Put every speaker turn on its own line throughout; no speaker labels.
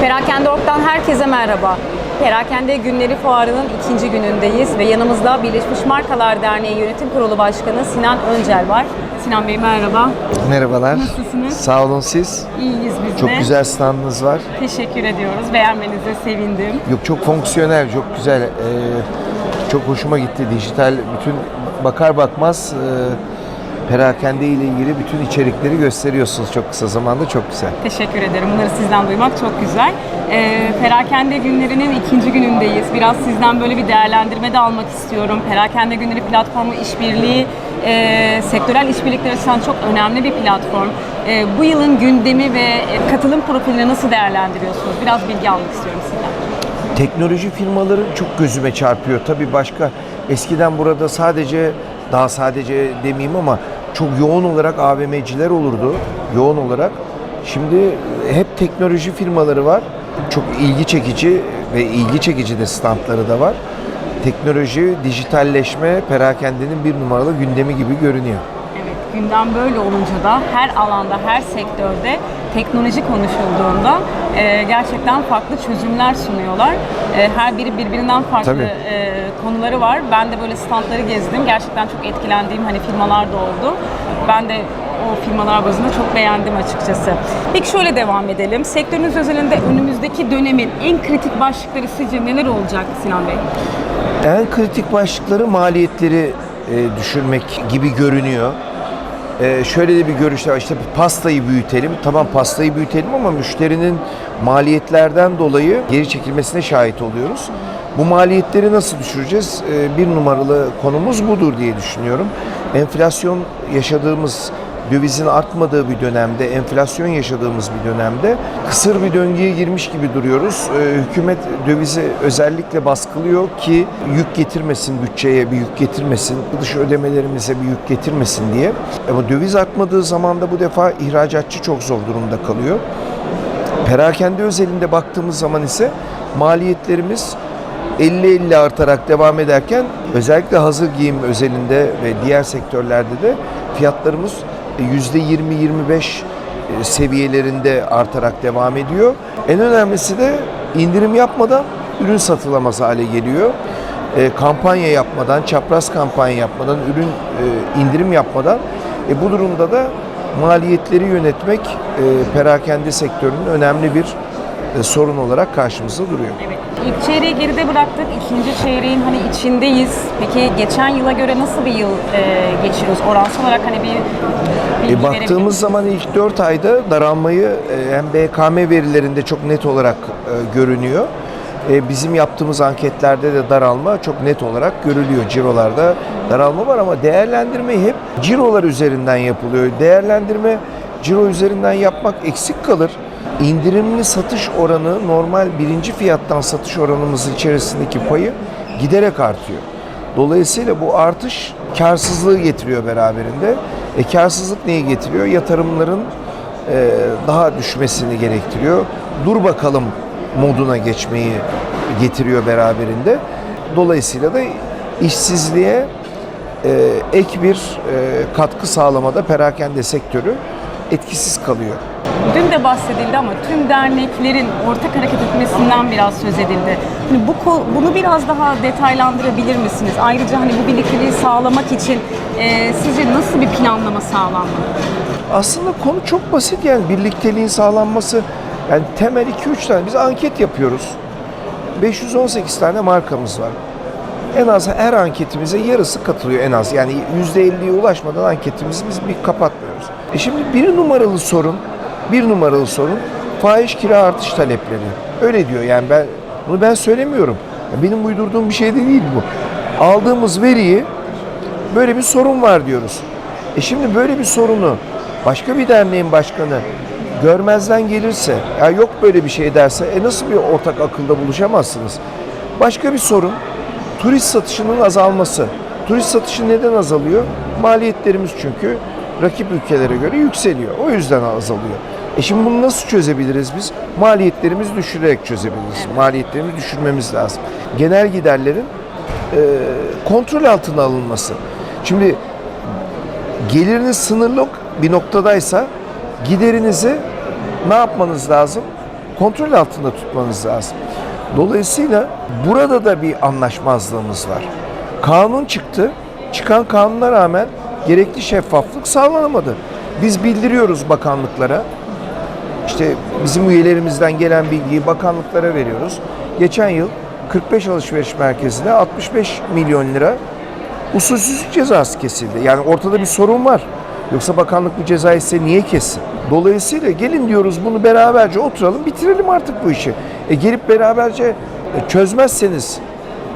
Perakende Ork'tan herkese merhaba. Perakende Günleri Fuarı'nın ikinci günündeyiz ve yanımızda Birleşmiş Markalar Derneği Yönetim Kurulu Başkanı Sinan Öncel var. Sinan Bey merhaba.
Merhabalar.
Nasılsınız?
Sağ olun siz.
İyiyiz biz
Çok
de.
güzel standınız var.
Teşekkür ediyoruz. Beğenmenize sevindim.
Yok çok fonksiyonel, çok güzel. Ee, çok hoşuma gitti. Dijital bütün bakar bakmaz e, perakende ile ilgili bütün içerikleri gösteriyorsunuz çok kısa zamanda. Çok güzel.
Teşekkür ederim. Bunları sizden duymak çok güzel. Ee, Perakende günlerinin ikinci günündeyiz. Biraz sizden böyle bir değerlendirme de almak istiyorum. Perakende günleri platformu işbirliği, e, sektörel işbirlikleri açısından çok önemli bir platform. E, bu yılın gündemi ve e, katılım profilini nasıl değerlendiriyorsunuz? Biraz bilgi almak istiyorum sizden.
Teknoloji firmaları çok gözüme çarpıyor. Tabii başka eskiden burada sadece daha sadece demeyeyim ama çok yoğun olarak AVM'ciler olurdu. Yoğun olarak. Şimdi hep teknoloji firmaları var. Çok ilgi çekici ve ilgi çekici de standları da var. Teknoloji, dijitalleşme perakendenin bir numaralı gündemi gibi görünüyor.
Evet, gündem böyle olunca da her alanda, her sektörde teknoloji konuşulduğunda e, gerçekten farklı çözümler sunuyorlar. E, her biri birbirinden farklı
Tabii.
e, konuları var. Ben de böyle standları gezdim. Gerçekten çok etkilendiğim hani firmalar da oldu. Ben de o firmalar bazında çok beğendim açıkçası. Peki şöyle devam edelim. Sektörünüz özelinde önümüzdeki dönemin en kritik başlıkları sizce neler olacak Sinan Bey?
En kritik başlıkları maliyetleri e, düşürmek gibi görünüyor. E, şöyle de bir görüş var. İşte pastayı büyütelim. Tamam pastayı büyütelim ama müşterinin maliyetlerden dolayı geri çekilmesine şahit oluyoruz. Bu maliyetleri nasıl düşüreceğiz? E, bir numaralı konumuz budur diye düşünüyorum. Enflasyon yaşadığımız dövizin artmadığı bir dönemde, enflasyon yaşadığımız bir dönemde kısır bir döngüye girmiş gibi duruyoruz. Ee, hükümet dövizi özellikle baskılıyor ki yük getirmesin bütçeye, bir yük getirmesin, dış ödemelerimize bir yük getirmesin diye. Ama döviz artmadığı zaman da bu defa ihracatçı çok zor durumda kalıyor. Perakende özelinde baktığımız zaman ise maliyetlerimiz 50-50 artarak devam ederken özellikle hazır giyim özelinde ve diğer sektörlerde de fiyatlarımız %20-25 seviyelerinde artarak devam ediyor. En önemlisi de indirim yapmadan ürün satılamaz hale geliyor. E, kampanya yapmadan, çapraz kampanya yapmadan, ürün e, indirim yapmadan e, bu durumda da maliyetleri yönetmek e, perakende sektörünün önemli bir e, sorun olarak karşımızda duruyor.
Evet. İlk çeyreği geride bıraktık. İkinci çeyreğin hani içindeyiz. Peki geçen yıla göre nasıl bir yıl e, geçiriyoruz? Oransal olarak hani bir
E, baktığımız zaman ilk 4 ayda daralmayı e, hem BKM verilerinde çok net olarak e, görünüyor. E, bizim yaptığımız anketlerde de daralma çok net olarak görülüyor. Cirolarda daralma var ama değerlendirme hep cirolar üzerinden yapılıyor. Değerlendirme ciro üzerinden yapmak eksik kalır. İndirimli satış oranı normal birinci fiyattan satış oranımız içerisindeki payı giderek artıyor. Dolayısıyla bu artış karsızlığı getiriyor beraberinde. E, karsızlık neyi getiriyor? Yatırımların e, daha düşmesini gerektiriyor. Dur bakalım moduna geçmeyi getiriyor beraberinde. Dolayısıyla da işsizliğe e, ek bir e, katkı sağlamada perakende sektörü etkisiz kalıyor.
Dün de bahsedildi ama tüm derneklerin ortak hareket etmesinden biraz söz edildi. Hani bu bunu biraz daha detaylandırabilir misiniz? Ayrıca hani bu birlikteliği sağlamak için e, sizce nasıl bir planlama sağlanmalı?
Aslında konu çok basit yani birlikteliğin sağlanması. Yani temel 2-3 tane biz anket yapıyoruz. 518 tane markamız var. En az her anketimize yarısı katılıyor en az. Yani %50'ye ulaşmadan anketimizi biz bir kapatmıyoruz. E şimdi bir numaralı sorun, bir numaralı sorun fahiş kira artış talepleri. Öyle diyor yani ben bunu ben söylemiyorum. Benim uydurduğum bir şey de değil bu. Aldığımız veriyi böyle bir sorun var diyoruz. E şimdi böyle bir sorunu başka bir derneğin başkanı görmezden gelirse, ya yok böyle bir şey derse, e nasıl bir ortak akılda buluşamazsınız? Başka bir sorun, turist satışının azalması. Turist satışı neden azalıyor? Maliyetlerimiz çünkü rakip ülkelere göre yükseliyor. O yüzden azalıyor. E şimdi bunu nasıl çözebiliriz biz? Maliyetlerimizi düşürerek çözebiliriz. Maliyetlerimizi düşürmemiz lazım. Genel giderlerin e, kontrol altına alınması. Şimdi geliriniz sınırlı bir noktadaysa giderinizi ne yapmanız lazım? Kontrol altında tutmanız lazım. Dolayısıyla burada da bir anlaşmazlığımız var. Kanun çıktı. Çıkan kanuna rağmen gerekli şeffaflık sağlanamadı. Biz bildiriyoruz bakanlıklara. İşte bizim üyelerimizden gelen bilgiyi bakanlıklara veriyoruz. Geçen yıl 45 alışveriş merkezine 65 milyon lira usulsüzlük cezası kesildi. Yani ortada bir sorun var. Yoksa bakanlık bu cezayı size niye kessin? Dolayısıyla gelin diyoruz bunu beraberce oturalım bitirelim artık bu işi. E gelip beraberce e, çözmezseniz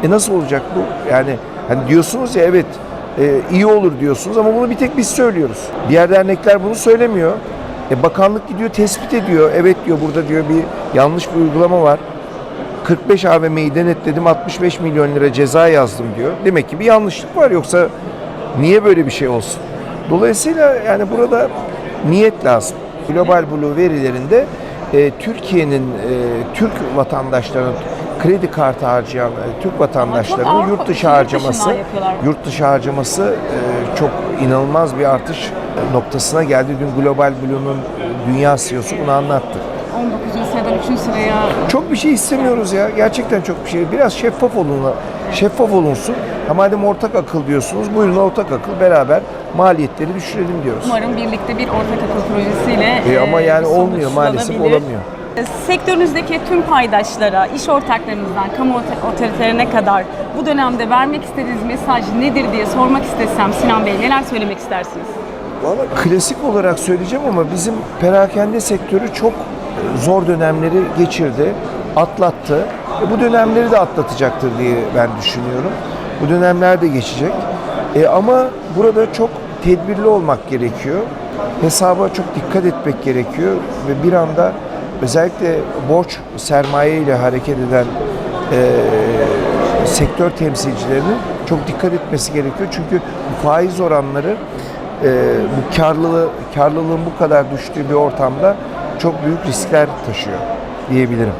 e nasıl olacak bu? Yani hani diyorsunuz ya evet e, iyi olur diyorsunuz ama bunu bir tek biz söylüyoruz. Diğer dernekler bunu söylemiyor. E, bakanlık gidiyor tespit ediyor. Evet diyor burada diyor bir yanlış bir uygulama var. 45 AVM'yi denetledim 65 milyon lira ceza yazdım diyor. Demek ki bir yanlışlık var yoksa niye böyle bir şey olsun? Dolayısıyla yani burada niyet lazım. Global Blue verilerinde e, Türkiye'nin e, Türk vatandaşlarının kredi kartı harcayan e, Türk vatandaşlarının yurt dışı harcaması yurt dışı harcaması e, çok inanılmaz bir artış noktasına geldi. Dün Global Blue'nun e, dünya CEO'su bunu anlattı.
19. sıradan 3. sıraya
Çok bir şey istemiyoruz ya. Gerçekten çok bir şey. Biraz şeffaf olun. Şeffaf olunsun. Ha madem ortak akıl diyorsunuz, buyurun ortak akıl beraber maliyetleri düşürelim diyoruz.
umarım birlikte bir ortak akıl projesiyle
E ama
e,
yani olmuyor, maalesef olamıyor.
Sektörünüzdeki tüm paydaşlara, iş ortaklarınızdan kamu otoritelerine kadar bu dönemde vermek istediğiniz mesaj nedir diye sormak istesem Sinan Bey neler söylemek istersiniz?
Valla klasik olarak söyleyeceğim ama bizim perakende sektörü çok zor dönemleri geçirdi, atlattı. E bu dönemleri de atlatacaktır diye ben düşünüyorum. Bu dönemler de geçecek. E ama burada çok tedbirli olmak gerekiyor. Hesaba çok dikkat etmek gerekiyor ve bir anda özellikle borç sermaye ile hareket eden e, sektör temsilcilerinin çok dikkat etmesi gerekiyor. Çünkü faiz oranları e, bu karlılığı, karlılığın bu kadar düştüğü bir ortamda çok büyük riskler taşıyor diyebilirim.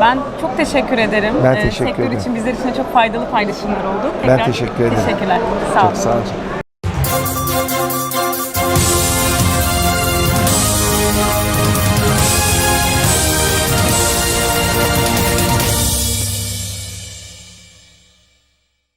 Ben çok teşekkür ederim.
Ben
E,
teşekkür
Sektör
ederim.
için bizler için de çok faydalı paylaşımlar oldu.
Ben teşekkür ederim.
Teşekkürler. Sağ olun.
Çok sağ olun.